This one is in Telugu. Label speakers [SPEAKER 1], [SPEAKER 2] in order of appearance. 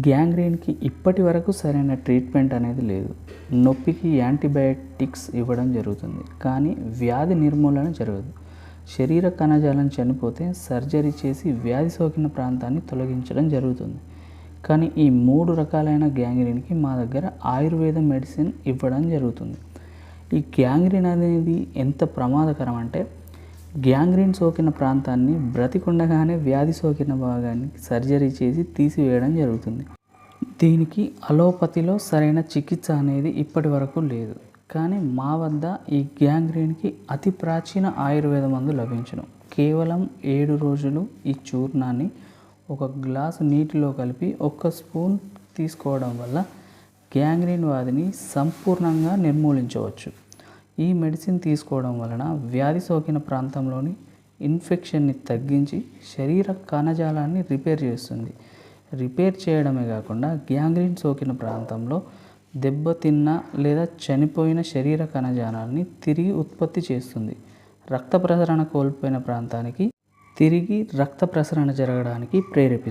[SPEAKER 1] గ్యాంగ్రీన్కి ఇప్పటి వరకు సరైన ట్రీట్మెంట్ అనేది లేదు. నొప్పికి యాంటీబయాటిక్స్ ఇవ్వడం జరుగుతుంది. కానీ వ్యాధి నిర్మూలన జరగదు. శరీర కణజాలం చనిపోతే సర్జరీ చేసి వ్యాధి సోకిన ప్రాంతాన్ని తొలగించడం జరుగుతుంది. కానీ ఈ మూడు రకాలైన గ్యాంగ్రీన్కి మా దగ్గర ఆయుర్వేద మెడిసిన్ ఇవ్వడం జరుగుతుంది. ఈ గ్యాంగ్రీన్ అనేది ఎంత ప్రమాదకరం అంటే గ్యాంగ్రీన్ సోకిన ప్రాంతాన్ని బ్రతికుండగానే వ్యాధి సోకిన భాగాన్ని సర్జరీ చేసి తీసివేయడం జరుగుతుంది. దీనికి అలోపతిలో సరైన చికిత్స అనేది ఇప్పటి వరకు లేదు. కానీ మా వద్ద ఈ గ్యాంగ్రీన్కి అతి ప్రాచీన ఆయుర్వేద మందు లభించడం కేవలం ఏడు రోజులు ఈ చూర్ణాన్ని ఒక గ్లాసు నీటిలో కలిపి ఒక్క స్పూన్ తీసుకోవడం వల్ల గ్యాంగ్రీన్ వ్యాధిని సంపూర్ణంగా నిర్మూలించవచ్చు. ఈ మెడిసిన్ తీసుకోవడం వలన వ్యాధి సోకిన ప్రాంతంలోని ఇన్ఫెక్షన్ని తగ్గించి శరీర కణజాలాన్ని రిపేర్ చేస్తుంది. రిపేర్ చేయడమే కాకుండా గ్యాంగ్రీన్ సోకిన ప్రాంతంలో దెబ్బతిన్న లేదా చనిపోయిన శరీర కణజాలాన్ని తిరిగి ఉత్పత్తి చేస్తుంది. రక్త ప్రసరణ కోల్పోయిన ప్రాంతానికి తిరిగి రక్త ప్రసరణ జరగడానికి ప్రేరేపిస్తుంది